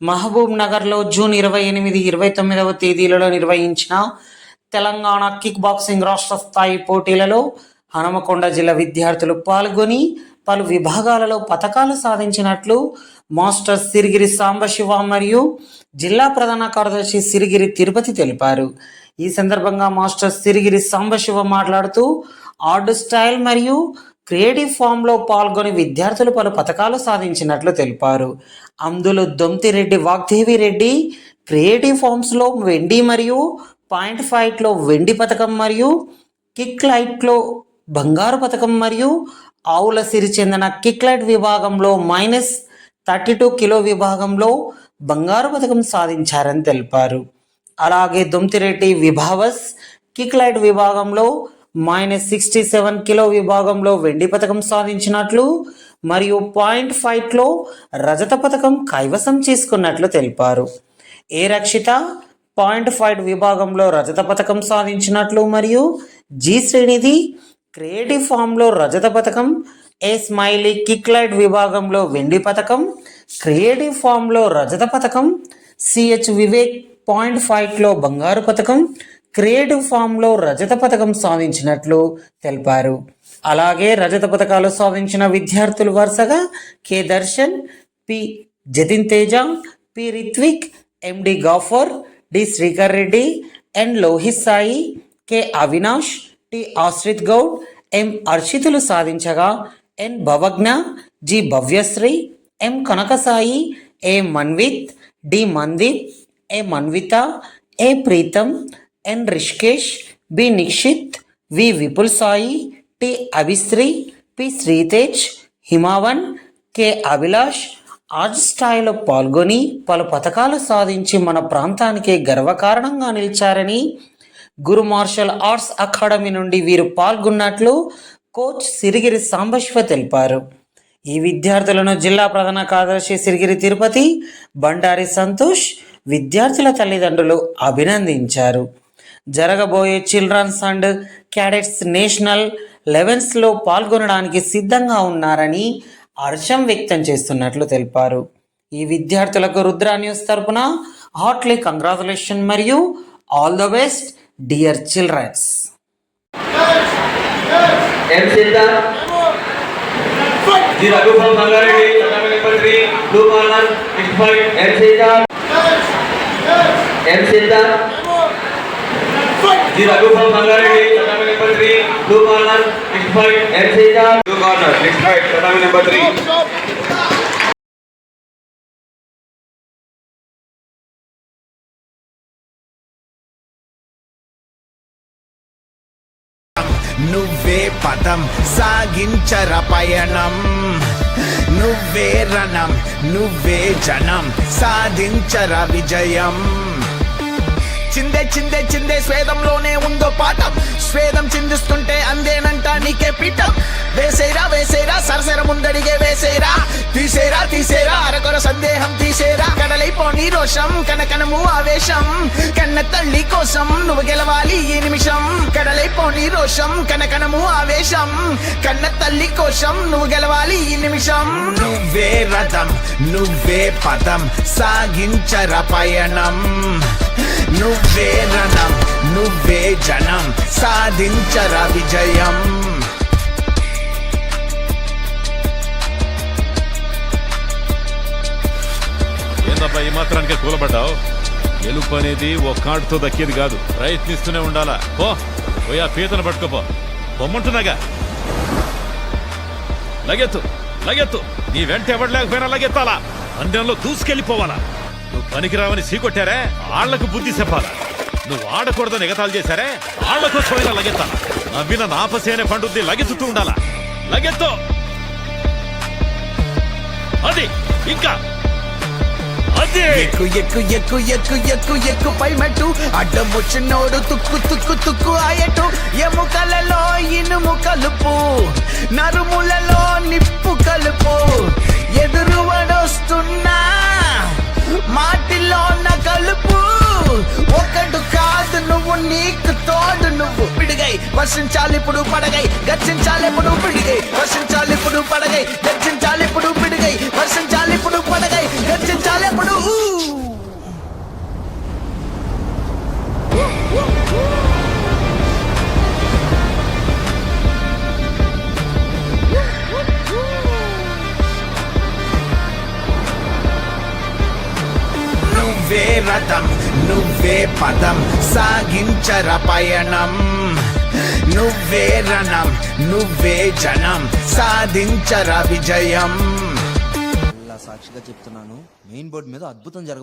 మహబూబ్ నగర్లో జూన్ ఇరవై ఎనిమిది ఇరవై తొమ్మిదవ తేదీలలో నిర్వహించిన తెలంగాణ కిక్ బాక్సింగ్ రాష్ట్ర స్థాయి పోటీలలో హనుమకొండ జిల్లా విద్యార్థులు పాల్గొని పలు విభాగాలలో పథకాలు సాధించినట్లు మాస్టర్ సిరిగిరి సాంబశివ మరియు జిల్లా ప్రధాన కార్యదర్శి సిరిగిరి తిరుపతి తెలిపారు. ఈ సందర్భంగా మాస్టర్ సిరిగిరి సాంబశివ మాట్లాడుతూ ఆర్డు స్టైల్ మరియు క్రియేటివ్ ఫామ్లో పాల్గొని విద్యార్థులు పలు పథకాలు సాధించినట్లు తెలిపారు. అందులో దొంతిరెడ్డి వాగ్దేవి రెడ్డి క్రియేటివ్ ఫామ్స్లో వెండి మరియు పాయింట్ ఫైట్లో వెండి పథకం మరియు కిక్ లైట్లో బంగారు పథకం మరియు ఆవుల సిరి చెందిన కిక్ లైట్ విభాగంలో మైనస్ థర్టీ టూ కిలో విభాగంలో బంగారు పథకం సాధించారని తెలిపారు. అలాగే దొంతిరెడ్డి విభావస్ కిక్ లైట్ విభాగంలో మైనస్ సిక్స్టీ సెవెన్ కిలో విభాగంలో వెండి పథకం సాధించినట్లు మరియు పాయింట్ ఫైట్లో రజత పథకం కైవసం చేసుకున్నట్లు తెలిపారు. ఏ రక్షిత? పాయింట్ ఫైవ్ విభాగంలో రజత పథకం సాధించినట్లు మరియు జి శ్రీనిధి క్రియేటివ్ ఫామ్లో రజత పథకం ఏ స్మైలీ కిక్ లైట్ విభాగంలో వెండి పథకం క్రియేటివ్ ఫామ్లో రజత పథకం సిహెచ్ వివేక్ పాయింట్ ఫైవ్లో బంగారు పథకం క్రియేటివ్ ఫామ్లో రజత పథకం సాధించినట్లు తెలిపారు. అలాగే రజత పథకాలు సాధించిన విద్యార్థులు వరుసగా K Darshan P Jatin Teja P Ritvik MD Gafar D Srikar Reddy N Lohith Sai K Avinash T Ashrith Goud M అర్షితులు సాధించగా N Bhavagna G Bhavyasri M Kanakasai A Manvith D Mandeep A Manvitha A Preetham N Rishikesh B Nikshith V Vipul Sai T Abhisri P Sritej Himavan K Abhilash art స్థాయిలో పాల్గొని పలు పథకాలు సాధించి మన ప్రాంతానికి గర్వకారణంగా నిలిచారని గురు మార్షల్ ఆర్ట్స్ అకాడమీ నుండి వీరు పాల్గొన్నట్లు కోచ్ సిరిగిరి సాంబశివ తెలిపారు. ఈ విద్యార్థులను జిల్లా ప్రధాన కార్యదర్శి సిరిగిరి తిరుపతి బండారి సంతోష్ విద్యార్థుల తల్లిదండ్రులు అభినందించారు. జరగబోయే చిల్డ్రన్స్ అండ్ క్యాడెట్స్ నేషనల్ లెవెన్స్లో పాల్గొనడానికి సిద్ధంగా ఉన్నారని హర్షం వ్యక్తం చేస్తున్నట్లు తెలిపారు ఈ విద్యార్థులకు రుద్రా న్యూస్ తరపున హార్ట్లీ కంగ్రాచులేషన్ మరియు all the best dear children's M. Sita. G. Raghu from Bangareddy, Tamil Infantry, Blue Corner, 65. M. Sita. M. Sita. G. Raghu from Bangareddy, Tamil Infantry, Blue Corner, 65. M. Sita. Blue Corner, 65. Tamil Infantry. నువ్వే పదం సాగించర పయనం నువ్వే రణం నువ్వే జనం సాధించర విజయం చిందే చిందే చిందే స్వేదంలోనే ఉందో పాఠం. స్వేదం చిందిస్తుంటే అందేనంట నీకే పీఠం. వేసేరా వేసేరా సరసర ముందడిగే వేసేరా. తీసేరా తీసేరా అరకొర సందేహం తీసేరా. కడలైపోని రోషం కనకనము ఆవేశం. కన్న తల్లి కోసం నువ్వు గెలవాలి ఈ నిమిషం. కడలైపోని రోషం కనకనము ఆవేశం. కన్న తల్లి కోసం నువ్వు గెలవాలి ఈ నిమిషం. నువ్వే రథం నువ్వే పదం సాగించర పయనం. నువ్వే రణం నువ్వే జనం సాధించర విజయం. ఏందబ్బా ఈ మాత్రానికే కూలబడ్డావు? గెలుపు అనేది ఓ కాటుతో దక్కేది కాదు. ప్రయత్నిస్తూనే ఉండాలా? పో పోయి ఆ పీతను పట్టుకోపో. బొమ్మంటున్నాగా లగెత్తు లగెత్తు. నీ వెంట ఎవడలేకపోయినా లగెత్తాలా? పందెంలో దూసుకెళ్ళిపోవాలా? నువ్వు పనికిరావని సీకొట్టారే ఆళ్ళకు బుద్ధి చెప్పాలా? నువ్వు ఆడకూడదని ఎగతాలు చేశారే? ఆళ్ళకు పోయినా లగెత్తాలా? నవ్విన నాపసేనే పండుద్ది లగెత్తుతూ ఉండాలా? లగెత్తో! అది! ఇంకా! అదే! ఎక్కు ఎక్కు ఎక్కు ఎక్కు ఎక్కు ఎక్కు పై మెట్టు అడ్డం వచ్చినోడు తుక్కు తుక్కు పడగై. వర్షించాలి ఇప్పుడు పడగై. గర్జించాలి ఇప్పుడు పిడిగై. వర్షించాలి ఇప్పుడు పడగై. గర్జించాలి ఇప్పుడు పిడిగై. వర్షించాలి ఇప్పుడు పడగై. గర్జించాలి ఇప్పుడు నువ్వే రథం నువ్వే పదం. సాగించర పయణం నువ్వే రణం నువ్వే జనం సాధించరా విజయం. ఇలా సాక్షిగా చెప్తున్నాను. మెయిన్ బోర్డు మీద అద్భుతం జరగ